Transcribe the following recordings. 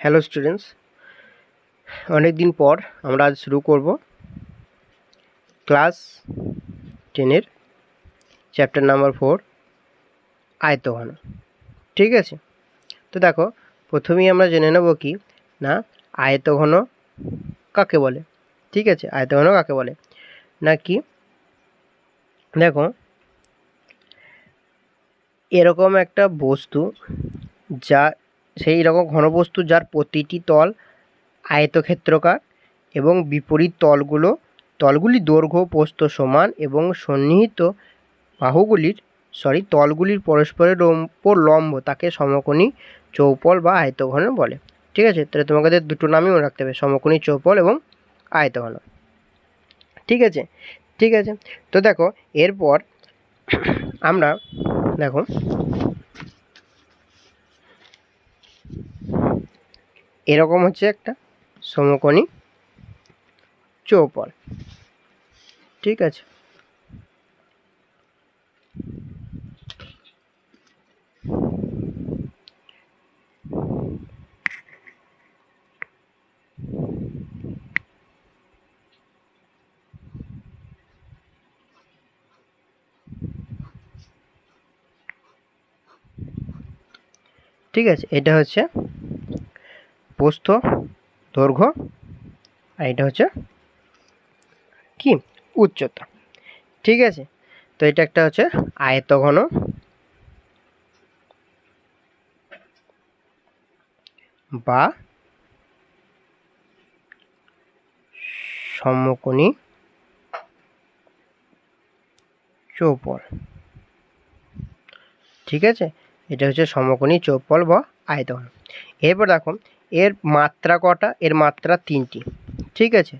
Hello students অনেক দিন পর আমরা আজ শুরু করব ক্লাস টেনের চ্যাপ্টার নাম্বার ফোর আয়তঘন। ঠিক আছে? তো দেখো, প্রথমেই আমরা জেনে নেব কি? না, আয়তঘন কাকে বলে? ঠিক আছে? আয়তঘন কাকে বলে? না কি? দেখো, এরকম একটা বস্তু যা সেই রকম ঘনবস্তু যার প্রতিটি তল আয়তক্ষেত্রকার এবং বিপরীত তলগুলো, তলগুলি দৈর্ঘ্য, প্রস্থ সমান এবং সন্নিহিত বাহুগুলির সরি তলগুলির পরস্পরের ওপর লম্ব তাকে সমকোণী চৌপল বা আয়তঘন বলে। ঠিক আছে? তাহলে তোমাদের দুটো নামই মনে রাখতে হবে, সমকোণী চৌপল এবং আয়তঘন। ঠিক আছে? ঠিক আছে? তো দেখো, এরপর আমরা, দেখো এরকম হচ্ছে একটা সমকোণী চৌপল। ঠিক আছে? ঠিক আছে এটা হচ্ছে প্রস্থ দৈর্ঘ্য, আর এটা হচ্ছে কি? উচ্চতা। ঠিক আছে? তো এটা একটা হচ্ছে আয়তঘন। বা সমকোণী চৌপল। ঠিক আছে? এটা হচ্ছে সমকোণী চৌপল বা আয়তঘন। এরপর দেখো এর মাত্রা কটা? এর মাত্রা তিনটি। ঠিক আছে?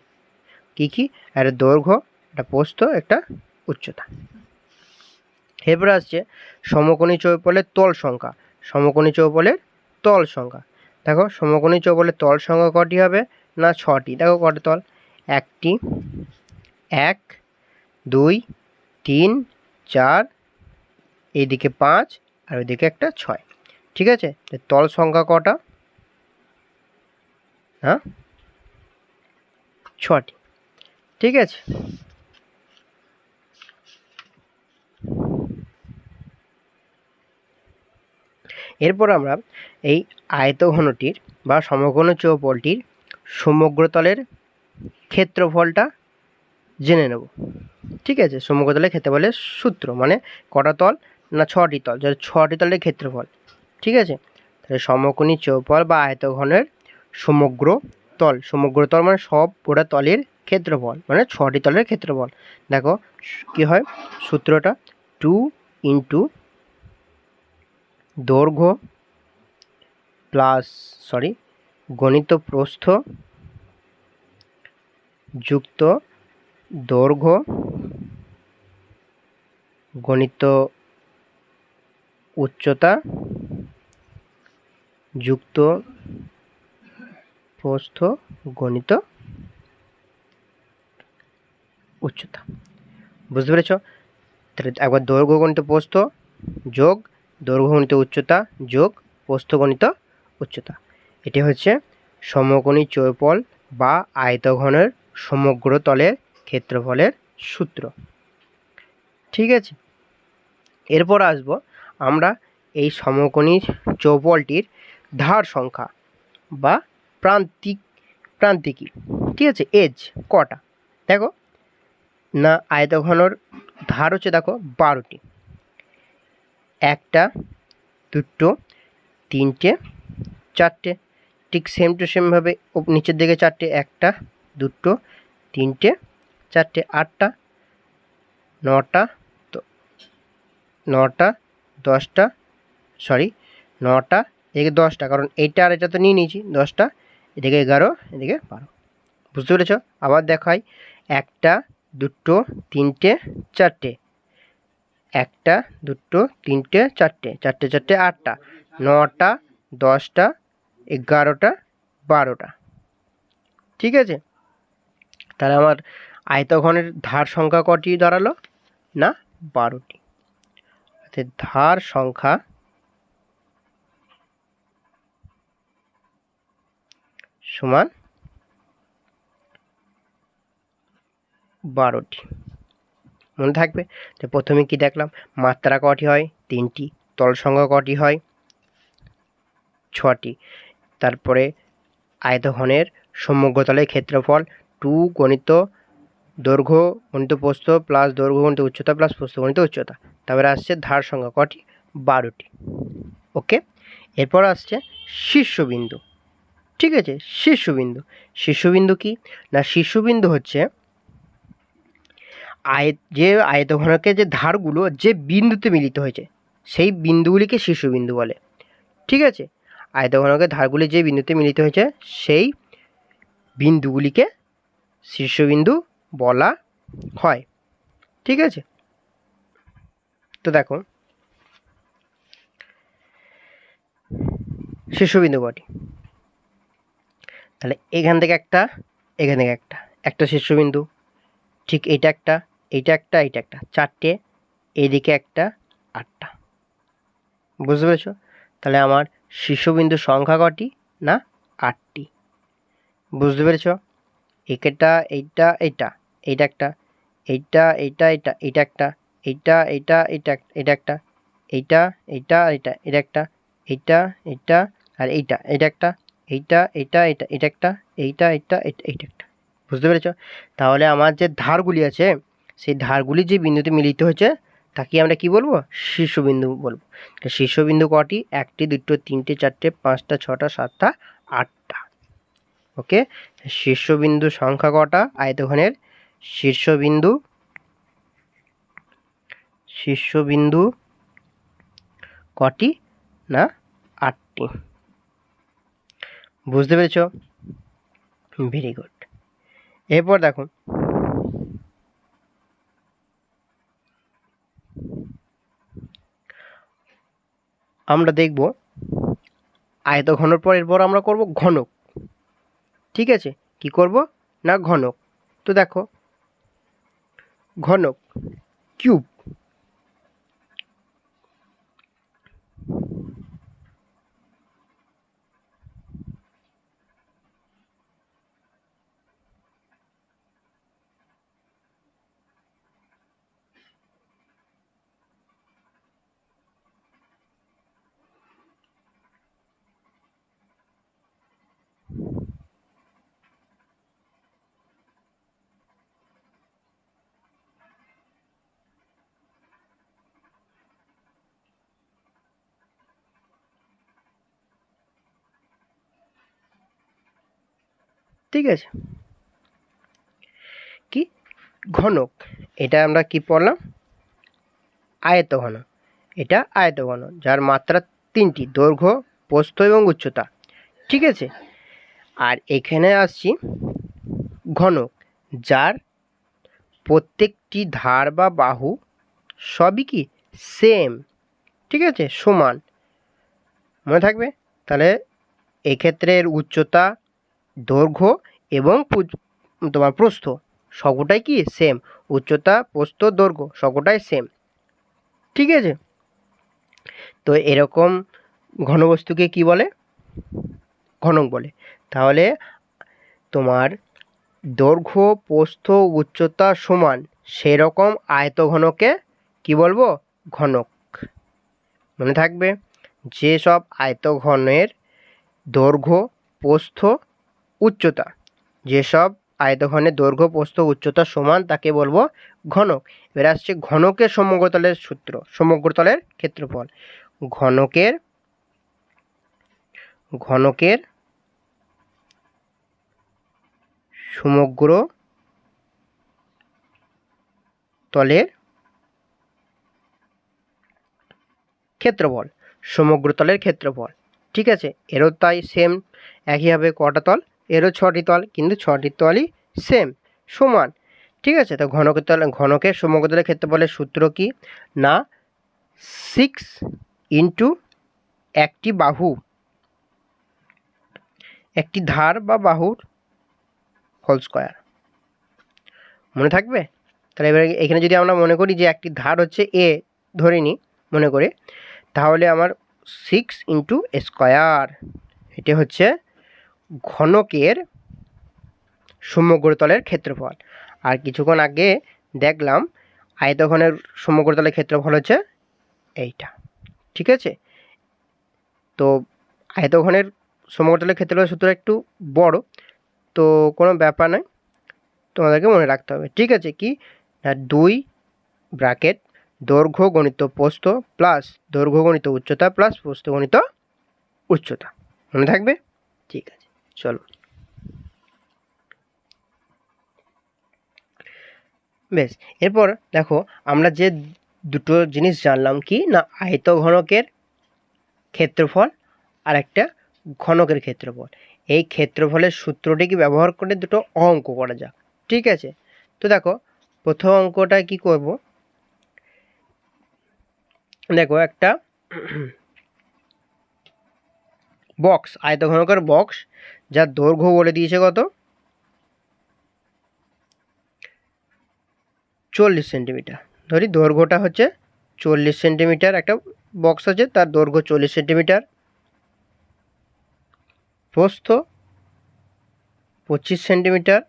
কি কি? একটা দৈর্ঘ্য, একটা প্রস্থ, একটা উচ্চতা। এরপরে আসছে সমকোণী চৌপলের তল সংখ্যা। সমকোণী চৌপলের তল সংখ্যা। দেখো, সমকোণী চৌপলের তল সংখ্যা কটি হবে? না, ছটি। দেখো কটা তল। একটি, এক, দুই, তিন, চার, এইদিকে পাঁচ, আর ওইদিকে একটা ছয়। ঠিক আছে? তল সংখ্যা কটা? হ্যাঁ? ছটি। ঠিক আছে? এরপর আমরা এই আয়তঘনটির বা সমঘন চৌপলটির সমগ্রতলের ক্ষেত্রফলটা জেনে নেব। ঠিক আছে? সমগ্রতলের ক্ষেত্রফলের সূত্র মানে কটা তল না ছটি তল? যার ছটি তলের ক্ষেত্রফল, ঠিক আছে? তাহলে সমকোণী চৌপল বা আয়তঘনের সমগ্র তল। সমগ্র তল মানে সব ওটা তলের ক্ষেত্রফল মানে ছটি তলের ক্ষেত্রফল। দেখো, কি হয়? সূত্রটা টু ইন্টু দৈর্ঘ্য প্লাস সরি গণিত প্রস্থ যুক্ত দৈর্ঘ্য গণিত উচ্চতা যুক্ত প্রস্থ গণিত উচ্চতা। বুঝতে পেরেছ? একবার দৈর্ঘ্য গণিত প্রস্থ যোগ, দৈর্ঘ্য গণিত উচ্চতা যোগ, প্রস্থ গণিত উচ্চতা। এটি হচ্ছে সমকোণী চৌপল বা আয়তঘনের সমগ্র তলের ক্ষেত্রফলের সূত্র। ঠিক আছে? এরপর আসব আমরা এই সমকোণী চৌপলটির ধার সংখ্যা বা প্রান্তিক, প্রান্তিকী। ঠিক আছে? এজ কটা? দেখো, না আয়তঘনর ধার হচ্ছে দেখো বারোটি। একটা, দুটো, তিনটে, চারটে। ঠিক সেম টু সেমভাবে নিচের দিকে চারটে, একটা, দুটো, তিনটে, চারটে, আটটা, নটা নটা, দশটা সরি নটা এদিকে দশটা। কারণ এইটা আর এটা তো নিয়ে নিয়েছি, দশটা এদিকে এগারো, এদিকে বারো। বুঝতে পেরেছ? আবার দেখাই, একটা, দুটো, তিনটে, চারটে। একটা, দুটো, তিনটে, চারটে। চারটে চারটে, আটটা। নটা, দশটা, এগারোটা, বারোটা। ঠিক আছে? তাহলে আমার আয়তঘনের ধার সংখ্যা কটি দাঁড়াল? না, বারোটি। ধার সংখ্যা সমান বারোটি। মনে থাকবে তো প্রথমে কি দেখলাম? মাত্রা কটি হয়? তিনটি। তল সংখ্যা কটি হয়? ছটি। তারপরে আয়তঘনের সমগ্র তলের ক্ষেত্রফল টু গণিত দৈর্ঘ্য গণিত প্রস্থ প্লাস দৈর্ঘ্য গণিত উচ্চতা প্লাস প্রস্থ গণিত উচ্চতা। তারপরে আসছে ধার সংখ্যা কটি? বারোটি। ওকে? এরপর আসছে শীর্ষবিন্দু। ঠিক আছে শীর্ষবিন্দু শীর্ষবিন্দু কি? না শীর্ষবিন্দু হচ্ছে আয় যে আয়তঘনকের যে ধারগুলো যে বিন্দুতে মিলিত হয়েছে, সেই বিন্দুগুলিকে শীর্ষবিন্দু বলে। ঠিক আছে? আয়তঘনকের ধারগুলি যে বিন্দুতে মিলিত হয়েছে, সেই বিন্দুগুলিকে শীর্ষবিন্দু বলা হয়। ঠিক আছে? তো দেখো শীর্ষবিন্দু কটি তাহলে এখান থেকে একটা, এখান থেকে একটা। একটা শীর্ষবিন্দু, ঠিক এটা একটা, এইটা একটা এইটা একটা। চারটে, এইদিকে একটা, আটটা। বুঝতে পেরেছ? তাহলে আমার শীর্ষবিন্দুর সংখ্যা কটি না আটটি? বুঝতে পেরেছ? একেটা, এইটা এইটা এইটা একটা, এইটা এইটা এটা এটা একটা, এইটা এইটা এইটা এটা একটা, এইটা এইটা এইটা এটা একটা, এইটা এইটা, আর এইটা এটা একটা এইটা এইটা এটা এটা একটা, এইটা এইটা এইটা একটা। বুঝতে পেরেছ? তাহলে আমার যে ধারগুলি আছে, সেই ধারগুলি যে বিন্দুতে মিলিত হয়েছে, তাকে আমরা কি বলব? শীর্ষবিন্দু বলব। শীর্ষবিন্দু কটি? একটি, দুটো, তিনটে, চারটে, পাঁচটা, ছটা, সাতটা, আটটা। ওকে? শীর্ষবিন্দু সংখ্যা কটা? আয়তঘনের শীর্ষবিন্দু শীর্ষবিন্দু কটি না? আটটি। বুঝতে পেরেছ? ভেরি গুড এরপর দেখো আমরা দেখব আয়ত ঘনর পর এরপর আমরা করব ঘনক। ঠিক আছে? কি করব? না, ঘনক। তো দেখো, ঘনক কিউব। ঠিক আছে। কি? ঘনক, এটা আমরা কি পড়লাম? আয়ত ঘন এটা আয়ত ঘন যার মাত্রা তিনটি, দৈর্ঘ্য, প্রস্থ এবং উচ্চতা। ঠিক আছে? আর এখানে আসছি ঘনক, যার প্রত্যেকটি ধার বা বাহু সবই কি সেম ঠিক আছে? সমান। মনে থাকবে? তাহলে এক্ষেত্রে উচ্চতা দৈর্ঘ্য এবং তোমার প্রস্থ, সবটাই কি সেম উচ্চতা, প্রস্থ, দৈর্ঘ্য, সবটাই সেম ঠিক আছে? তো এরকম ঘনবস্তুকে কি বলে? ঘনক বলে। তাহলে তোমার দৈর্ঘ্য, প্রস্থ, উচ্চতা সমান সেরকম আয়ত ঘনকে কি বলব? ঘনক। মনে থাকবে? যেসব আয়তঘনের দৈর্ঘ্য, প্রস্থ উচ্চতা। যেসব আয়তঘনের দৈর্ঘ্য, প্রস্থ, উচ্চতা সমান তাকে বলব ঘনক। এবার আসছে ঘনকের সমগ্রতলের সূত্র, সমগ্রতলের ক্ষেত্রফল। ঘনকের ঘনকের সমগ্র তলের ক্ষেত্রফল, সমগ্র তলের ক্ষেত্রফল। ঠিক আছে? এরও তাই সেম একইভাবে কটা তল? এরও ছটি তল, কিন্তু ছটি তলই সেম সমান। ঠিক আছে, তো ঘনকের তল, ঘনকের সমগ্রতলের ক্ষেত্রফলের সূত্র কি? না সিক্স ইন্টু একটি বাহু। একটি ধার বা বাহুর হোল স্কোয়ার মনে থাকবে? তাহলে এবার এখানে যদি আমরা মনে করি যে একটি ধার হচ্ছে এ ধরে নিই মনে করে, তাহলে আমার সিক্স ইন্টু স্কোয়ার এটা হচ্ছে ঘনকের সমগ্র তলের ক্ষেত্রফল। আর কিছুক্ষণ আগে দেখলাম আয়তঘনের সমগ্র তলের ক্ষেত্রফল হচ্ছে এইটা। ঠিক আছে? তো আয়তঘনের সমগ্রতলের ক্ষেত্রফল সূত্র একটু বড়, তো কোনো ব্যাপার নয়, তোমাদেরকে মনে রাখতে হবে। ঠিক আছে কি? না, দুই ব্র্যাকেট দৈর্ঘ্য গণিত পোস্ত প্লাস দৈর্ঘ্য গণিত উচ্চতা প্লাস পোস্ত গণিত উচ্চতা। মনে থাকবে? ঠিক আছে। চলো। বেশ, এরপর দেখো আমরা যে দুটো জিনিস জানলাম কি না আয়ত ঘনকের ক্ষেত্রফল আর একটা ঘনকের ক্ষেত্রফল। এই ক্ষেত্রফলের সূত্রটিকে ব্যবহার করে দুটো অঙ্ক করা যাক, ঠিক আছে? তো দেখো, প্রথম অঙ্কটা কি করব? দেখো একটা বক্স আয়তঘনকের বক্স যার দৈর্ঘ্য বলে দিয়েছে কত? চল্লিশ সেন্টিমিটার ধরি দৈর্ঘ্যটা হচ্ছে চল্লিশ সেন্টিমিটার একটা বক্স আছে, তার দৈর্ঘ্য চল্লিশ সেন্টিমিটার প্রস্থ পঁচিশ সেন্টিমিটার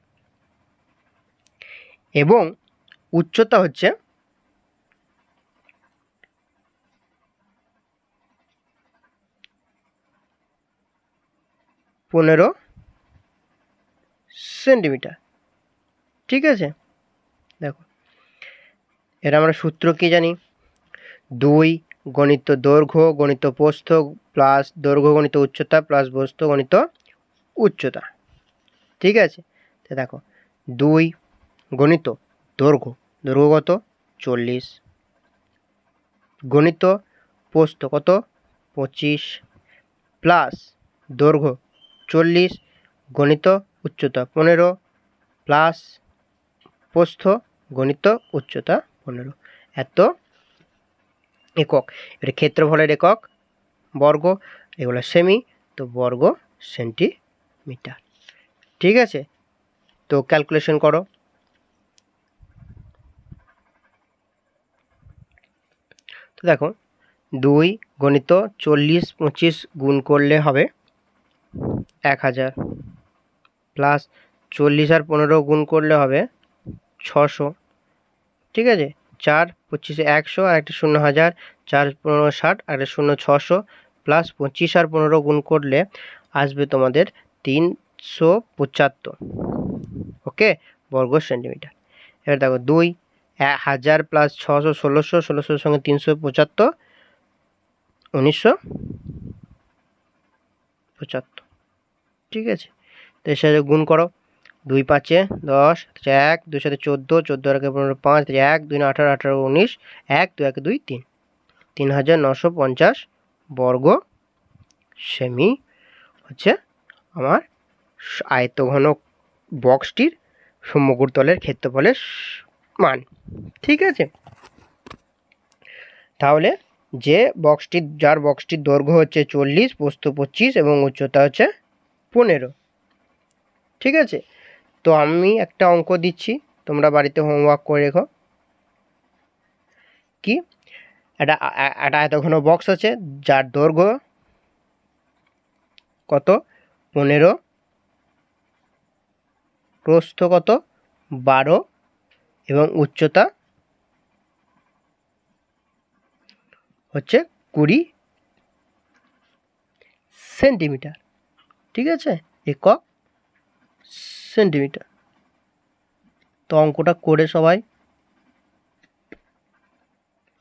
এবং উচ্চতা হচ্ছে পনেরো সেন্টিমিটার। ঠিক আছে? দেখো। এর আমরা সূত্র কি জানি? দুই গণিত দৈর্ঘ্য, গণিত প্রস্থ প্লাস দৈর্ঘ্য গণিত উচ্চতা প্লাস বস্তু গণিত উচ্চতা। ঠিক আছে? তো দেখো, দুই গণিত দৈর্ঘ্য। দৈর্ঘ্য কত? চল্লিশ। গণিত প্রস্থ কত? পঁচিশ। প্লাস দৈর্ঘ্য চল্লিশ গণিত উচ্চতা পনেরো প্লাস প্রস্থ গণিত উচ্চতা পনেরো। এত একক। এটা ক্ষেত্রফলের একক, বর্গ, এগুলো সেমি তো বর্গ সেন্টিমিটার ঠিক আছে? তো ক্যালকুলেশন করো। তো দেখো, দুই গণিত চল্লিশ পঁচিশ গুণ করলে হবে এক হাজার। প্লাস চল্লিশ আর পনেরো গুণ করলে হবে ছশো। ঠিক আছে? চার পঁচিশে একশো, আর একটা শূন্য হাজার, চার পনেরো ষাট, আর একটা শূন্য ছশো প্লাস পঁচিশ আর পনেরো গুণ করলে আসবে তোমাদের তিনশো পঁচাত্তর। ওকে? বর্গ সেন্টিমিটার। এবার দেখো, দুই হাজার প্লাস ছশো, ষোলোশো, ষোলোশোর সঙ্গে তিনশো পঁচাত্তর, উনিশশো পঁচাত্তর। ঠিক আছে? তো এর সাথে গুণ করো। দুই পাঁচে দশ এক, দুই সাথে চোদ্দ চোদ্দ আর একে পনেরো, পাঁচ এক, দুই, আঠারো আঠারো, উনিশ, এক, দুই এক দুই, তিন। তিন হাজার নশো পঞ্চাশ বর্গ সেমি হচ্ছে আমার আয়তঘন বক্সটির সমগ্র তলের ক্ষেত্রফলের মান। ঠিক আছে? তাহলে যে বক্সটির যার বক্সটির দৈর্ঘ্য হচ্ছে চল্লিশ পোস্ত পঁচিশ এবং উচ্চতা হচ্ছে পনেরো। ঠিক আছে? তো আমি একটা অঙ্ক দিচ্ছি। তোমরা বাড়িতে হোমওয়ার্ক করে রেখো। কি? একটা একটা এতক্ষণ বক্স আছে, যার দৈর্ঘ্য কত? পনেরো। প্রস্থ কত? বারো। এবং উচ্চতা হচ্ছে কুড়ি সেন্টিমিটার। ঠিক আছে? একক সেন্টিমিটার তো অঙ্কটা করে সবাই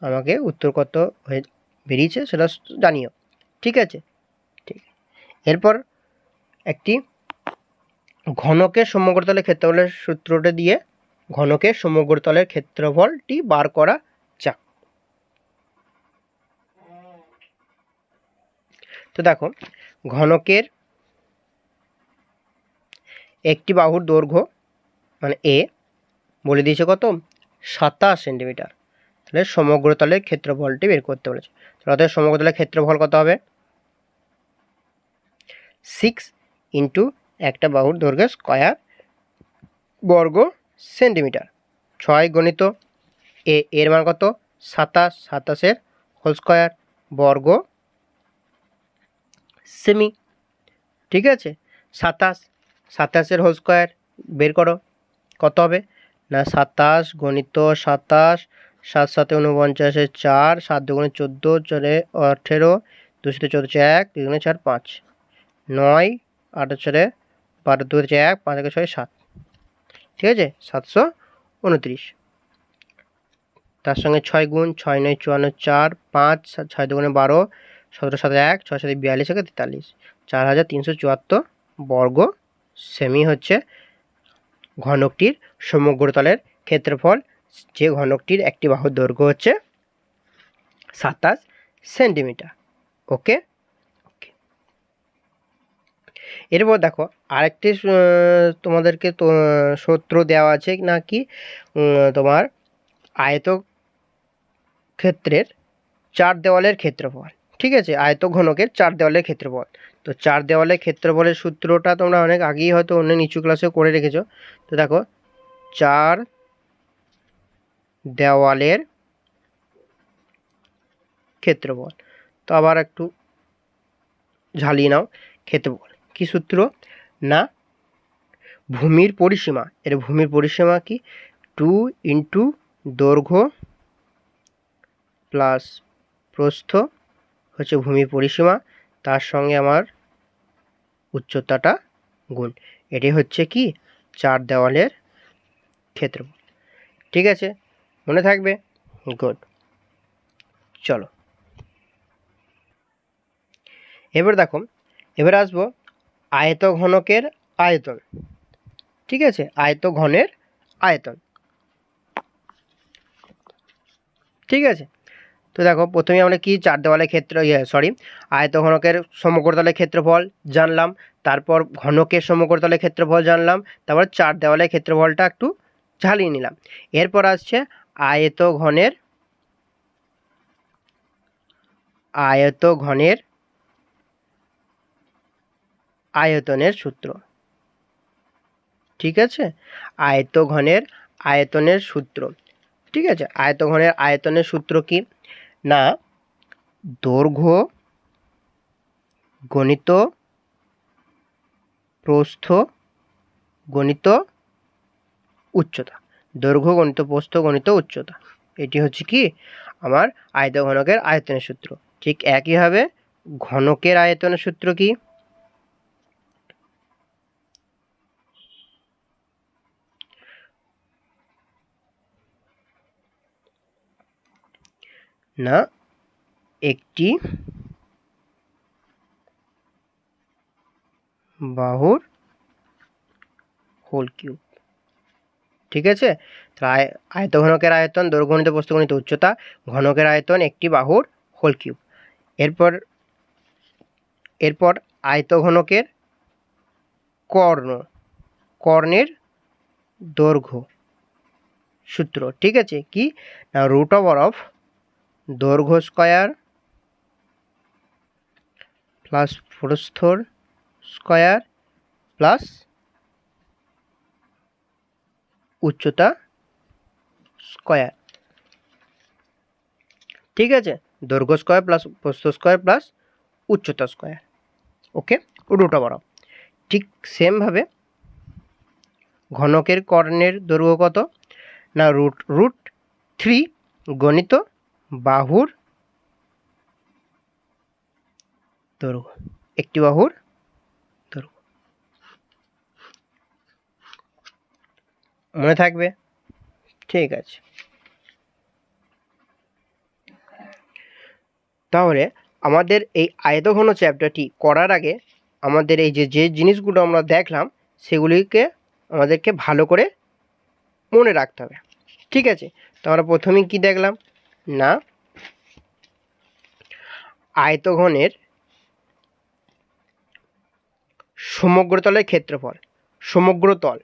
আমাকে উত্তর কত হয়ে বেরিয়েছে সেটা জানিও। ঠিক আছে? ঠিক। এরপর একটি ঘনকের সমগ্রতলের ক্ষেত্রফলের সূত্রটা দিয়ে ঘনকের সমগ্রতলের ক্ষেত্রফলটি বার করা যাক। তো দেখো, ঘনকের একটি বাহুর দৈর্ঘ্য মানে এ বলে দিয়েছে কত? সাতাশ সেন্টিমিটার। তাহলে সমগ্রতলের ক্ষেত্রফলটি বের করতে বলেছে। অতএব সমগ্রতলের ক্ষেত্রফল কত হবে? সিক্স ইন্টু একটা বাহুর দৈর্ঘ্য স্কয়ার বর্গ সেন্টিমিটার। ছয় গণিত এ এর মান কত? সাতাশ, সাতাশের হোল স্কয়ার বর্গ সেমি ঠিক আছে? সাতাশ সাতাশের হোল স্কোয়ার বের করো। কত হবে? না, সাতাশ গণিত সাতাশ, সাত সাতে উনপঞ্চাশের চার, সাত দুগুণে চোদ্দ চারে আঠেরো দুশোতে চোদ্দ চার এক দুগুণে চার, পাঁচ। নয়, আট চারে বারো দু চার এক, পাঁচ একে ছয়, সাত। ঠিক আছে? সাতশো উনত্রিশ। তার সঙ্গে ছয় গুণ, ছয় নয়, চুয়ান্ন, চার, পাঁচ সাত- ছয় দুগুণে বারো, সতেরো সাথে এক, ছয় সাথে বিয়াল্লিশ একে তেতাল্লিশ। চার হাজার তিনশো চুয়াত্তর বর্গ সেমি হচ্ছে ঘনকটির সমগ্রতলের ক্ষেত্রফল। যে ঘনকটির একটি বাহুর দৈর্ঘ্য হচ্ছে সাতাশ সেন্টিমিটার। ওকে? এরপর দেখো, আরেকটি তোমাদেরকে তো, সূত্র দেওয়া আছে নাকি? তোমার আয়ত ক্ষেত্রের চার দেওয়ালের ক্ষেত্রফল। ঠিক আছে? আয়ত ঘনকের চার দেওয়ালের ক্ষেত্রফল। তো চার দেওয়ালের ক্ষেত্রফলের সূত্রটা তোমরা অনেক আগেই হয়তো অন্য নিচু ক্লাসেও করে রেখেছো। তো দেখো, চার দেওয়ালের ক্ষেত্রফল। তো আবার একটু ঝালিয়ে নাও, ক্ষেত্রফল। কি সূত্র? না, ভূমির পরিসীমা। এর ভূমির পরিসীমা কি? টু ইন্টু দৈর্ঘ্য প্লাস প্রস্থ হচ্ছে ভূমির পরিসীমা। তার সঙ্গে আমার উচ্চতাটা গুণ। এটি হচ্ছে কি? চার দেওয়ালের ক্ষেত্রফল। ঠিক আছে? মনে থাকবে? গুড। চলো। এবার দেখো, এবার আসব আয়ত ঘনকের আয়তন। ঠিক আছে? আয়ত ঘনের আয়তন। ঠিক আছে? তো দেখো প্রথমে আমরা কি? চার দেওয়ালের ক্ষেত্র ইয়ে সরি আয়ত ঘনকের সমগ্রতলের ক্ষেত্রফল জানলাম। তারপর ঘনকের সমগ্রতলের ক্ষেত্রফল জানলাম। তারপর চার দেওয়ালের ক্ষেত্রফলটা একটু ঝালিয়ে নিলাম। এরপর আসছে আয়ত ঘনের আয়ত ঘনের আয়তনের সূত্র। ঠিক আছে? আয়ত ঘনের আয়তনের সূত্র। ঠিক আছে? আয়ত ঘনের আয়তনের সূত্র কি? না, দৈর্ঘ্য, গণিত, প্রস্থ, গণিত, উচ্চতা। দৈর্ঘ্য, গণিত, প্রস্থ, গণিত, উচ্চতা। এটি হচ্ছে কি? আমার আয়ত ঘনকের আয়তনের সূত্র। ঠিক একইভাবে ঘনকের আয়তনের সূত্র কি? না, একটি বাহুর হোল কিউব ঠিক আছে? তাহলে আয় আয়তঘনকের আয়তন, দৈর্ঘ্যগণিত বস্তুগণিত উচ্চতা, ঘনকের আয়তন একটি বাহুর হোল কিউব এরপর এরপর আয়ত ঘনকের কর্ণ, কর্ণের দৈর্ঘ্য সূত্র। ঠিক আছে? কি? না রুট ওভার অফ দৈর্ঘ্য স্কয়ার প্লাস প্রস্থর স্কয়ার প্লাস উচ্চতা স্কয়ার। ঠিক আছে? দৈর্ঘ্য স্কয়ার প্লাস প্রস্থ স্কয়ার প্লাস উচ্চতা স্কয়ার। ওকে? ওভার অফ ঠিক সেমভাবে ঘনকের কর্ণের দৈর্ঘ্য কত? না, রুট রুট থ্রি গণিত বাহুর দৈর্ঘ্য। একটি বাহুর দৈর্ঘ্য। মনে থাকবে? ঠিক আছে। তাহলে আমাদের এই আয়তঘন চ্যাপ্টারটি করার আগে আমাদের এই যে যে জিনিসগুলো আমরা দেখলাম, সেগুলিকে আমাদেরকে ভালো করে মনে রাখতে হবে। ঠিক আছে? তো আমরা প্রথমেই কী দেখলাম? না। আয়তঘনের সমগ্রতলের ক্ষেত্রফল, সমগ্রতল,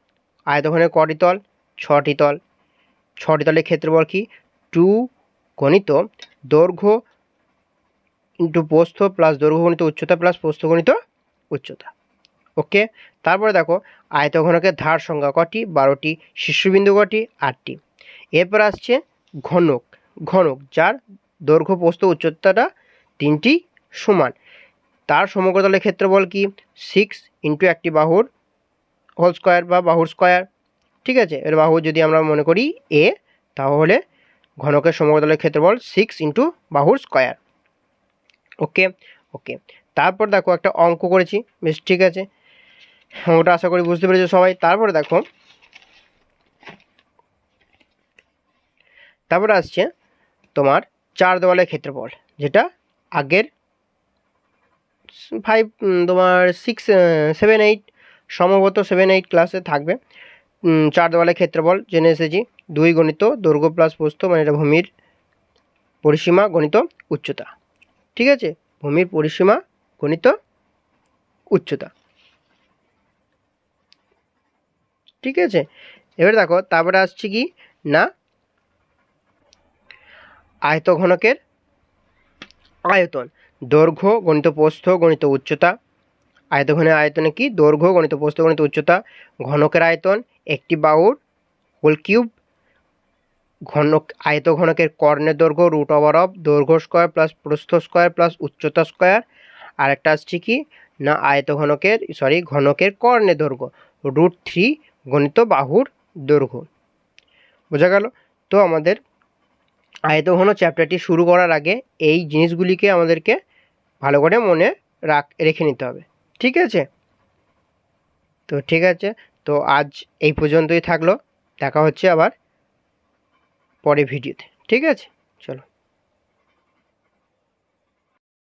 আয়তঘনের কটি তল ছটি তল ছটি তলের ক্ষেত্রফল কি? টু গণিত দৈর্ঘ্য ইন্টু প্রস্থ প্লাস দৈর্ঘ্য গণিত উচ্চতা প্লাস প্রস্থ গণিত উচ্চতা। ওকে? তারপরে দেখো, আয়তঘনকের ধার সংখ্যা কটি? বারোটি। শীর্ষবিন্দু কটি? আটটি। এরপর আসছে ঘনক। ঘনক, যার দৈর্ঘ্য প্রস্থ উচ্চতাটা তিনটি সমান। তার সমগ্রতলের ক্ষেত্রফল কি? সিক্স ইন্টু একটি বাহুর হোল স্কোয়ার বা বাহুর স্কোয়ার ঠিক আছে? এর বাহু যদি আমরা মনে করি এ তাহলে ঘনকের সমগ্রতলের ক্ষেত্রফল সিক্স ইন্টু বাহুর স্কোয়ার ওকে ওকে তারপর দেখো একটা অঙ্ক করেছি। বেশ, ঠিক আছে? ওটা আশা করি বুঝতে পেরেছ সবাই। তারপরে দেখো, তারপরে আসছে তোমার চার দেওয়ালের ক্ষেত্রফল, যেটা আগের ফাইভ তোমার সিক্স সেভেন এইট সম্ভবত সেভেন এইট ক্লাসে থাকবে। চার দেওয়ালের ক্ষেত্রফল জেনে এসেছি। দুই গণিত, দৈর্ঘ্য প্লাস প্রস্থ মানে এটা ভূমির পরিসীমা, গণিত উচ্চতা। ঠিক আছে? ভূমির পরিসীমা, গণিত উচ্চতা। ঠিক আছে? এবার দেখো, তারপরে আসছে কি? না আয়তঘনকের আয়তন। দৈর্ঘ্য গণিত প্রস্থ গণিত উচ্চতা আয়তঘনের আয়তনে কি? দৈর্ঘ্য গণিত প্রস্থ গণিত উচ্চতা ঘনকের আয়তন, একটি বাউর হোল কিউব। ঘনক, আয়তঘনকের কর্ণের দৈর্ঘ্য, রুট ওভার অফ দৈর্ঘ্য স্কোয়ার প্লাস প্রস্থ স্কোয়ার প্লাস উচ্চতা স্কোয়ার। আর একটা আসছে কি? না আয়ত ঘনকের সরি, ঘনকের কর্ণের দৈর্ঘ্য। রুট থ্রি, গণিত বাহুর দৈর্ঘ্য। বোঝা গেল? তো আমাদের আয়তঘন চ্যাপ্টারটি শুরু করার আগে এই জিনিসগুলিকে আমাদেরকে ভালো করে মনে রাখ, রেখে নিতে হবে। ঠিক আছে? তো ঠিক আছে, তো আজ এই পর্যন্তই থাকল। দেখা হচ্ছে আবার পরে ভিডিওতে ঠিক আছে? চলো।